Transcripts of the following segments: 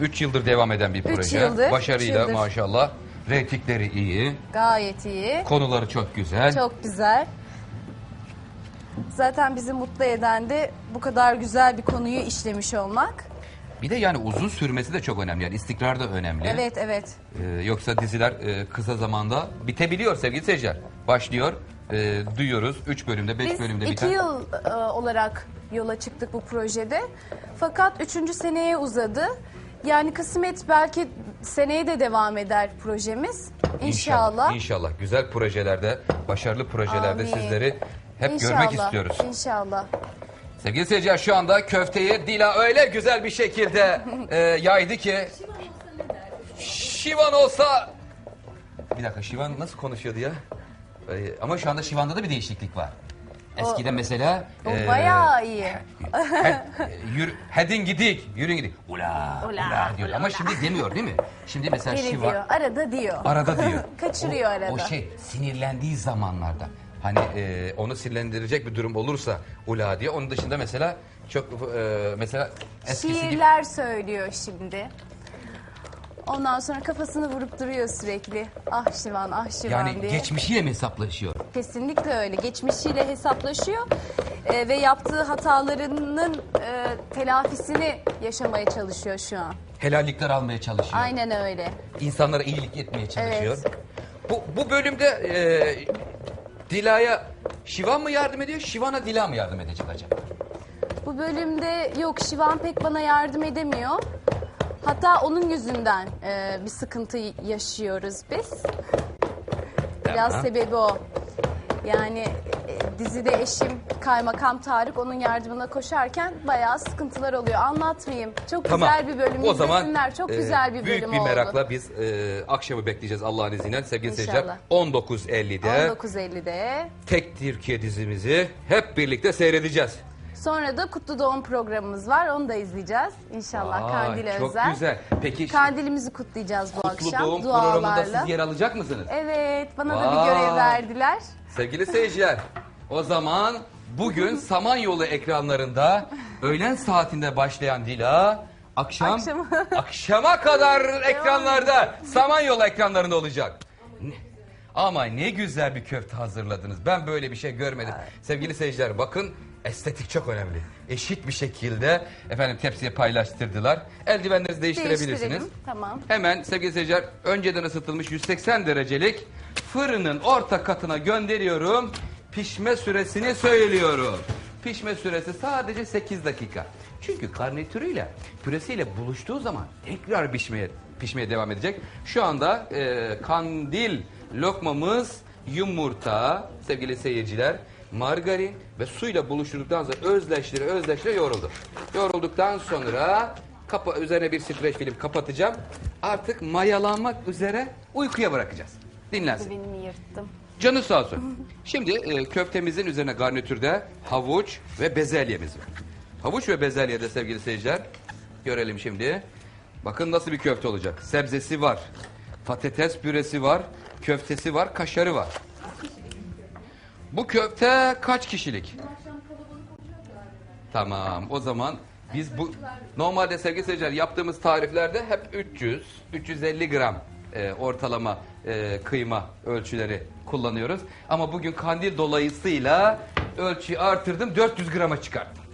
3 yıldır devam eden bir Üç proje. yıldır, Başarıyla üç yıldır. maşallah. Reytingleri iyi. Gayet iyi. Konuları çok güzel. Çok güzel. Zaten bizi mutlu eden de bu kadar güzel bir konuyu işlemiş olmak. Bir de yani uzun sürmesi de çok önemli. Yani istikrar da önemli. Evet evet. Ee, yoksa diziler e, kısa zamanda bitebiliyor sevgili seyirciler. Başlıyor, e, duyuyoruz. 3 bölümde, 5 Biz bölümde iki biten. yıl e, olarak yola çıktık bu projede. Fakat üçüncü seneye uzadı. Yani kısmet belki seneye de devam eder projemiz. İnşallah. İnşallah. Güzel projelerde, başarılı projelerde Amin. sizleri hep İnşallah, görmek istiyoruz. İnşallah. Sevgili seyirciler şu anda köfteyi Dila öyle güzel bir şekilde e, yaydı ki. Şivan olsa... Bir dakika Şivan nasıl konuşuyordu ya? E, ama şu anda Şivan'da da bir değişiklik var. Eskiden mesela... O e, bayağı iyi. he- yürü, hedin gidik, yürüyün gidik. Ula, ula, Ula, diyor. ula, Ama ula. şimdi demiyor değil mi? Şimdi mesela Biri Şivan... diyor, arada diyor. Arada diyor. Kaçırıyor o, arada. O şey sinirlendiği zamanlarda. Hani e, onu sinirlendirecek bir durum olursa ula diye. Onun dışında mesela çok e, mesela eskisi gibi Şiirler söylüyor şimdi. Ondan sonra kafasını vurup duruyor sürekli. Ah Şivan, ah Şivan yani diye. geçmişiyle mi hesaplaşıyor? Kesinlikle öyle. Geçmişiyle hesaplaşıyor e, ve yaptığı hatalarının e, telafisini yaşamaya çalışıyor şu an. Helallikler almaya çalışıyor. Aynen öyle. İnsanlara iyilik etmeye çalışıyor. Evet. Bu, bu bölümde e, Dila'ya Şivan mı yardım ediyor, Şivan'a Dila mı yardım edecek acaba? Bu bölümde yok Şivan pek bana yardım edemiyor. Hatta onun yüzünden e, bir sıkıntı yaşıyoruz biz. Biraz Tamam. sebebi o. Yani e, dizide eşim kaymakam Tarık onun yardımına koşarken bayağı sıkıntılar oluyor. Anlatmayayım. Çok güzel bir bölüm. O zaman İzlesinler. Çok e, güzel bir büyük bölüm bir oldu. merakla biz e, akşamı bekleyeceğiz Allah'ın izniyle sevgili İnşallah. seyirciler. 19.50'de 19.50'de. Tek Türkiye dizimizi hep birlikte seyredeceğiz. Sonra da Kutlu Doğum programımız var. Onu da izleyeceğiz. İnşallah Vay, Kandil'e çok özel. güzel. Peki Kandilimizi kutlayacağız bu Kutlu akşam Doğum programında dualarla. siz yer alacak mısınız? Evet, bana da Vay. bir görev verdiler. Sevgili seyirciler, o zaman bugün Samanyolu ekranlarında öğlen saatinde başlayan Dila akşam Akşama. akşama kadar ekranlarda Samanyolu ekranlarında olacak. Ne- Ama ne güzel bir köfte hazırladınız. Ben böyle bir şey görmedim. Sevgili seyirciler bakın estetik çok önemli. Eşit bir şekilde efendim tepsiye paylaştırdılar. Eldivenlerinizi değiştirebilirsiniz. Değiştirelim. Tamam. Hemen sevgili seyirciler önceden ısıtılmış 180 derecelik fırının orta katına gönderiyorum. Pişme süresini söylüyorum. Pişme süresi sadece 8 dakika. Çünkü karnitürüyle püresiyle buluştuğu zaman tekrar pişmeye pişmeye devam edecek. Şu anda e, kandil lokmamız yumurta sevgili seyirciler margarin ve suyla buluşturduktan sonra özleştire özleştire yoğruldu. Yoğrulduktan sonra Kapa üzerine bir streç film kapatacağım. Artık mayalanmak üzere uykuya bırakacağız. Dinlensin. Benim yırttım. Canı sağ olsun. Şimdi e, köftemizin üzerine garnitürde havuç ve bezelyemiz var. Havuç ve bezelye de sevgili seyirciler. Görelim şimdi. Bakın nasıl bir köfte olacak. Sebzesi var. Patates püresi var. Köftesi var. Kaşarı var. Bu köfte kaç kişilik? Tamam o zaman biz bu normalde sevgili seyirciler yaptığımız tariflerde hep 300 350 gram e, ortalama e, kıyma ölçüleri kullanıyoruz. Ama bugün kandil dolayısıyla ölçüyü artırdım 400 grama çıkarttım.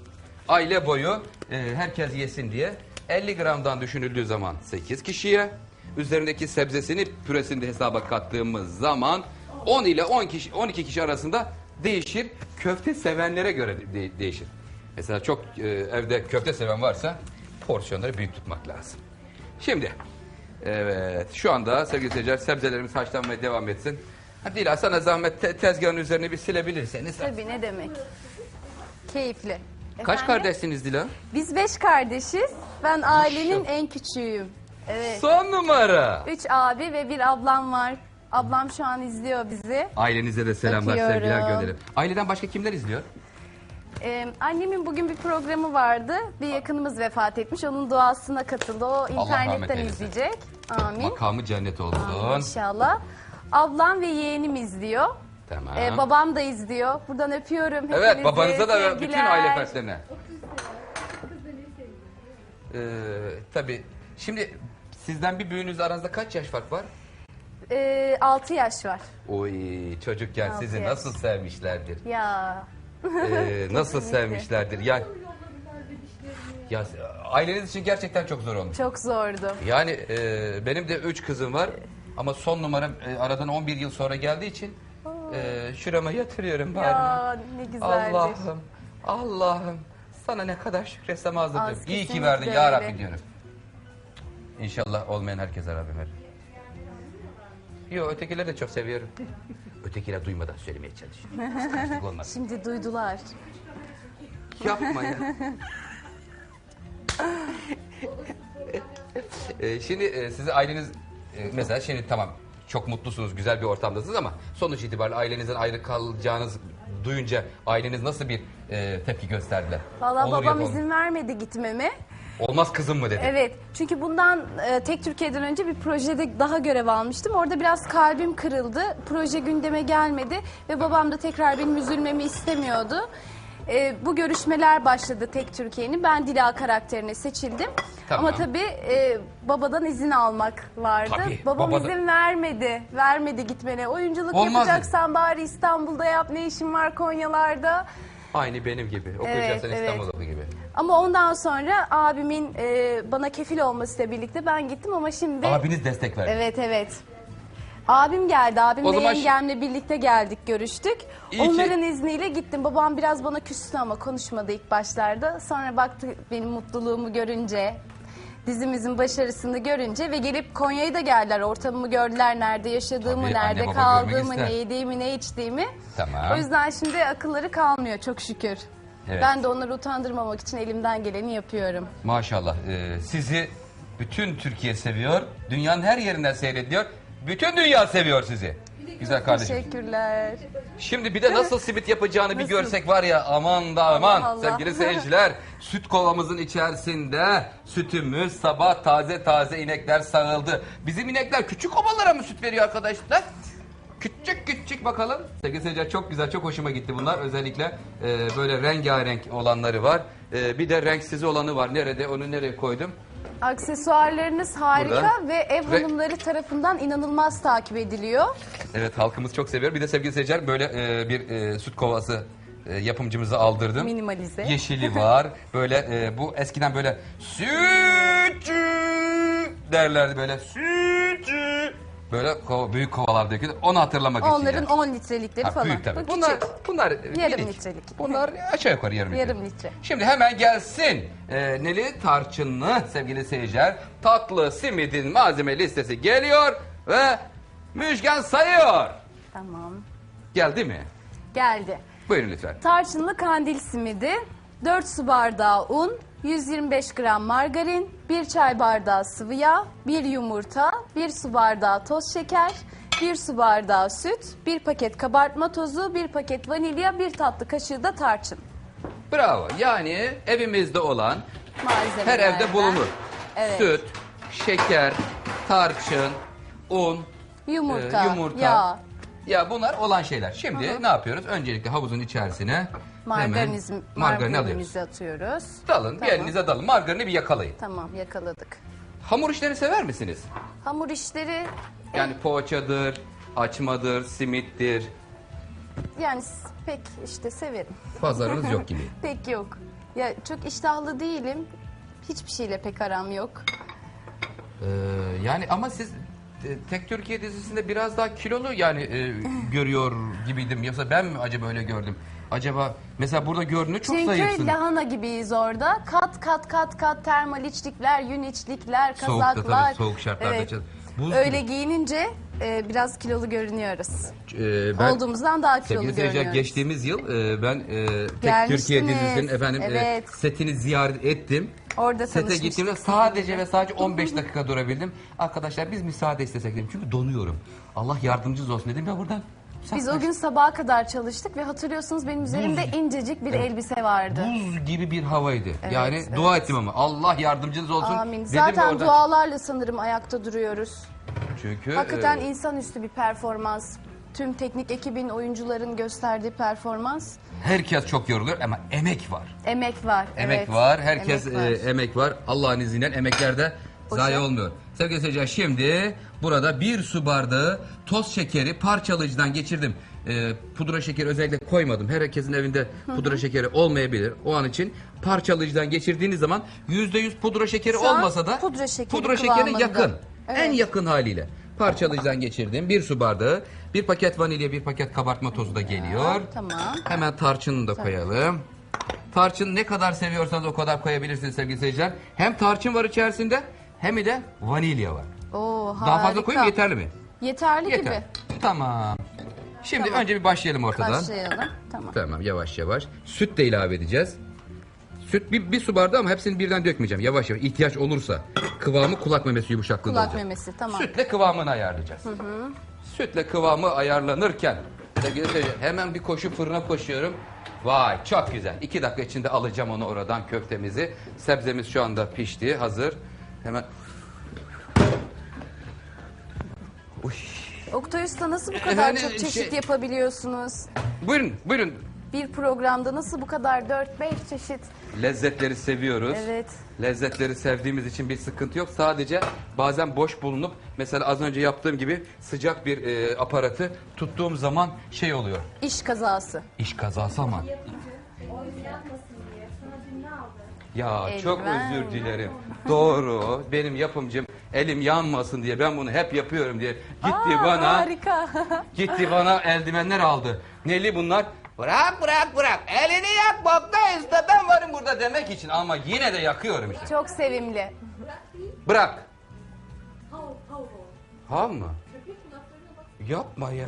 Aile boyu e, herkes yesin diye 50 gramdan düşünüldüğü zaman 8 kişiye üzerindeki sebzesini püresini de hesaba kattığımız zaman 10 ile 10 kişi 12 kişi arasında değişir. Köfte sevenlere göre de- değişir. Mesela çok e, evde köfte seven varsa porsiyonları büyük tutmak lazım. Şimdi evet şu anda sevgili seyirciler sebzelerimiz haşlanmaya devam etsin. Hadi Dila sana zahmet te- tezgahın üzerine bir silebilirseniz. Tabii ne demek. Keyifli. Kaç Efendim? kardeşsiniz Dila? Biz beş kardeşiz. Ben ailenin en küçüğüyüm. Evet. Son numara. Üç abi ve bir ablam var. Ablam şu an izliyor bizi. Ailenize de selamlar, Öpüyorum. sevgiler gönderelim. Aileden başka kimler izliyor? Ee, annemin bugün bir programı vardı. Bir yakınımız vefat etmiş. Onun duasına katıldı. O internetten eylesin. izleyecek. Amin. Makamı cennet olsun. İnşallah. Ablam ve yeğenim izliyor. Tamam. Ee, babam da izliyor. Buradan öpüyorum evet hepinizi. babanıza da ve bütün Sevgiler. aile fertlerine. Ee, tabii. Şimdi sizden bir büyüğünüz aranızda kaç yaş fark var? Ee, 6 yaş var. Oy çocukken Altı sizi yaş. nasıl sevmişlerdir. Ya Ee, nasıl sevmişlerdir. Yani ya aileniz için gerçekten çok zor olmuş. çok zordu. Yani e, benim de üç kızım var ama son numaram e, aradan 11 yıl sonra geldiği için e, şurama yatırıyorum bari. Ya ne güzeldir. Allah'ım, Allah'ım sana ne kadar şükretsem azdır Az, diyorum. İyi ki kesinlikle verdin ya öyle. Rabbi diyorum. İnşallah olmayan herkese Rabbim verir. Yo ötekileri de çok seviyorum. Ötekiler duymadan söylemeye. Kıskançlık olmaz. Şimdi duydular. Yapma ya. Ee, şimdi e, sizi aileniz e, mesela şimdi tamam çok mutlusunuz, güzel bir ortamdasınız ama sonuç itibariyle ailenizden ayrı kalacağınız duyunca aileniz nasıl bir e, tepki gösterdiler? Valla Olur ya da babam izin vermedi gitmeme. Olmaz kızım mı dedi. Evet çünkü bundan e, tek Türkiye'den önce bir projede daha görev almıştım. Orada biraz kalbim kırıldı. Proje gündeme gelmedi ve babam da tekrar benim üzülmemi istemiyordu. E, bu görüşmeler başladı tek Türkiye'nin. Ben Dila karakterine seçildim. Tamam. Ama tabii e, babadan izin almak vardı. Tabii, babam babadan- izin vermedi. Vermedi gitmene. Oyunculuk Olmaz dedi. yapacaksan bari İstanbul'da yap. Ne işin var Konyalarda? Aynı benim gibi. Evet, Okuyacaksan evet. İstanbul'da gibi. Ama ondan sonra abimin e, bana kefil olmasıyla birlikte ben gittim ama şimdi... Abiniz destek verdi. Evet evet. Abim geldi. O Abimle zaman şi- yengemle birlikte geldik görüştük. İyi ki- Onların izniyle gittim. Babam biraz bana küstü ama konuşmadı ilk başlarda. Sonra baktı benim mutluluğumu görünce, dizimizin başarısını görünce ve gelip Konya'ya da geldiler. Ortamımı gördüler, nerede yaşadığımı, Tabii, anne nerede baba kaldığımı, ister. ne yediğimi, ne içtiğimi. Tamam. O yüzden şimdi akılları kalmıyor çok şükür. Evet. Ben de onları utandırmamak için elimden geleni yapıyorum. Maşallah. e, sizi bütün Türkiye seviyor. Dünyanın her yerinden seyrediyor. Bütün dünya seviyor sizi. Güzel kardeşim. Teşekkürler. Şimdi bir de nasıl simit yapacağını bir Nasıl? görsek var ya aman da aman Allah. sevgili seyirciler. Süt kovamızın içerisinde sütümüz sabah taze taze inekler sağıldı. Bizim inekler küçük ovalara mı süt veriyor arkadaşlar? Küçük küçük bakalım. Sevgili seyirciler çok güzel çok hoşuma gitti bunlar. Özellikle e, böyle rengarenk olanları var. E, bir de renksiz olanı var. Nerede onu nereye koydum? Aksesuarlarınız harika Burada. ve ev Ve- hanımları tarafından inanılmaz takip ediliyor. Evet halkımız çok seviyor. Bir de sevgili seyirciler böyle e, bir e, süt kovası e, yapımcımıza aldırdım. Minimalize. Yeşili var. Böyle e, bu eskiden böyle sütçü derlerdi böyle sütçü. Böyle kova- büyük kovalar dökülür. Onu hatırlamak için. Onların yani. 10 litrelikleri Ha, falan. büyük tabii. Bu Bunlar, küçük. bunlar Yarım minik. litrelik. Bunlar aşağı yukarı yarım. Yarım litre. Şimdi hemen gelsin. E, neli tarçınlı sevgili seyirciler. Tatlı simidin malzeme listesi geliyor ve Müjgan sayıyor. Tamam. Geldi mi? Geldi. Buyurun lütfen. Tarçınlı kandil simidi, 4 su bardağı un, 125 gram margarin, 1 çay bardağı sıvı yağ, 1 yumurta, 1 su bardağı toz şeker, 1 su bardağı süt, 1 paket kabartma tozu, 1 paket vanilya, 1 tatlı kaşığı da tarçın. Bravo. Yani evimizde olan her Malzemelerden. evde bulunur. Evet. Süt, şeker, tarçın, un, Yumurta, e, yumurta. yağ, Ya bunlar olan şeyler. Şimdi ne yapıyoruz? Öncelikle havuzun içerisine margarinizm, hemen margarini alıyoruz. atıyoruz. Dalın, bir Tamam. elinize dalın. Margarini bir yakalayın. Tamam yakaladık. Hamur işlerini sever misiniz? Hamur işleri Yani poğaçadır, açmadır, simittir. yani s- pek işte severim. Pazarınız yok gibi. Pek yok. Ya çok iştahlı değilim. Hiçbir şeyle pek aram yok. Ee, yani ama siz e, Tek Türkiye dizisinde biraz daha kilolu yani e, görüyor gibiydim. Yoksa ben mi acaba öyle gördüm? Acaba mesela burada görünüyor çok Çünkü zayıfsın. lahana gibiyiz orada. Kat kat kat kat termal içlikler, yün içlikler, Soğukta kazaklar. tabii, soğuk şartlarda Evet. çalış- Buz Öyle gibi. giyinince e, biraz kilolu görünüyoruz. Ee, ben Olduğumuzdan daha kilolu sevgili seyirciler görünüyoruz. geçtiğimiz yıl e, ben e, Tek Gelmiştiniz. Türkiye dizisinin efendim e, Evet. setini ziyaret ettim. Orada Sete tanışmıştık gittiğimde sadece ve sadece 15 dakika durabildim. Arkadaşlar biz müsaade istesek dedim. Çünkü donuyorum. Allah yardımcınız olsun dedim ya buradan. Biz o gün sabaha kadar çalıştık ve hatırlıyorsunuz benim üzerimde incecik bir elbise vardı. Buz gibi bir havaydı. Yani evet. dua ettim ama Allah yardımcınız olsun. Amin. Dedim Zaten oradan. dualarla sanırım ayakta duruyoruz. Çünkü Hakikaten e, insanüstü bir performans. tüm teknik ekibin, oyuncuların gösterdiği performans. Herkes çok yoruluyor ama emek var. Emek var. Emek evet. var. Herkes Emek var. e, emek var. Allah'ın izniyle emeklerde zayi Hocam. olmuyor. Sevgili seyirciler şimdi burada bir su bardağı toz şekeri parçalayıcıdan geçirdim. E, pudra şekeri özellikle koymadım. Herkesin evinde pudra şekeri olmayabilir. O an için parçalayıcıdan geçirdiğiniz zaman yüzde yüz pudra şekeri Şu an olmasa da pudra şekeri pudra şekeri kıvamında. yakın. Evet. En yakın haliyle. Parçalayıcıdan geçirdim. Bir su bardağı, bir paket vanilya, bir paket kabartma tozu da geliyor. Tamam. Hemen tarçını da koyalım. Tarçın ne kadar seviyorsanız o kadar koyabilirsiniz sevgili seyirciler. Hem tarçın var içerisinde hem de vanilya var. Oo, harika. Daha fazla koyayım yeterli mi? Yeterli Yeter. gibi. Tamam. Şimdi Tamam. önce bir başlayalım ortadan. Başlayalım. Tamam. Tamam yavaş yavaş. Süt de ilave edeceğiz. Süt bir, bir su bardağı ama hepsini birden dökmeyeceğim. Yavaş yavaş ihtiyaç olursa. Kıvamı kulak memesi yumuşaklığında Kulak olacak. memesi tamam. Sütle kıvamını ayarlayacağız. Sütle kıvamı ayarlanırken sevgili seyirciler, hemen bir koşu fırına koşuyorum. Vay çok güzel. İki dakika içinde alacağım onu oradan köftemizi. Sebzemiz şu anda pişti hazır. Hemen Uy. Oktay Usta nasıl bu kadar Efendim, çok çeşit şey- yapabiliyorsunuz? Buyurun buyurun. Bir programda nasıl bu kadar 4-5 çeşit? Lezzetleri seviyoruz. Evet. Lezzetleri sevdiğimiz için bir sıkıntı yok. Sadece bazen boş bulunup mesela az önce yaptığım gibi sıcak bir e, aparatı tuttuğum zaman şey oluyor. İş kazası. İş kazası ama. Ya çok Eldiven. özür dilerim. Doğru. Benim yapımcım elim yanmasın diye ben bunu hep yapıyorum diye gitti Aa, bana Harika. gitti bana eldivenler aldı. Neli bunlar? Bırak bırak bırak. Elini yak bakta işte ben varım burada demek için ama yine de yakıyorum işte. çok sevimli. Bırak. Hav mı? Yapma ya.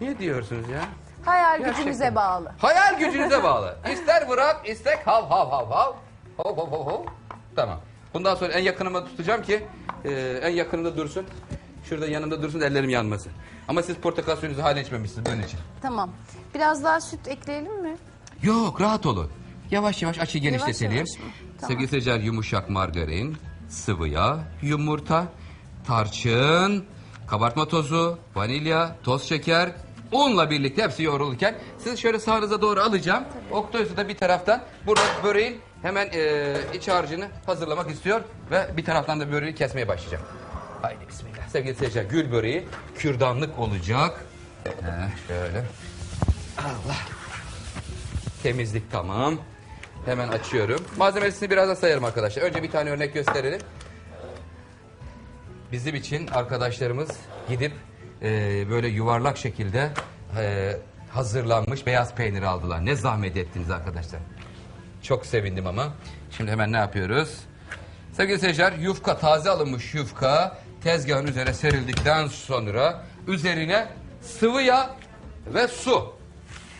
ne diyorsunuz ya? Hayal Gerçekten. gücünüze bağlı. Hayal gücünüze bağlı. İster bırak, istek hav hav hav hav. Hav hav hav hav. Tamam. Bundan sonra en yakınıma tutacağım ki e, en yakınımda dursun. Şurada yanımda dursun da ellerim yanmasın. Ama siz portakal suyunuzu hala içmemişsiniz bunun için. Tamam. Biraz daha süt ekleyelim mi? Yok rahat olun. Yavaş yavaş açı genişletelim. yavaş mı? Tamam. Sevgili seyirciler yumuşak margarin, sıvı yağ, yumurta, tarçın, kabartma tozu, vanilya, toz şeker, unla birlikte hepsi yoğrulurken sizi şöyle sağınıza doğru alacağım. Oktoyusu da bir taraftan burada böreğin hemen e, iç harcını hazırlamak istiyor ve bir taraftan da böreği kesmeye başlayacağım. Haydi bismillah. Sevgili seyirciler gül böreği kürdanlık olacak. Heh, şöyle. Allah. Temizlik tamam. Hemen açıyorum. Malzemesini birazdan sayarım arkadaşlar. Önce bir tane örnek gösterelim. Bizim için arkadaşlarımız gidip e, böyle yuvarlak şekilde e, hazırlanmış beyaz peynir aldılar. Ne zahmet ettiniz arkadaşlar. Çok sevindim ama. Şimdi hemen ne yapıyoruz? Sevgili seyirciler yufka taze alınmış yufka tezgahın üzerine serildikten sonra üzerine sıvı yağ ve su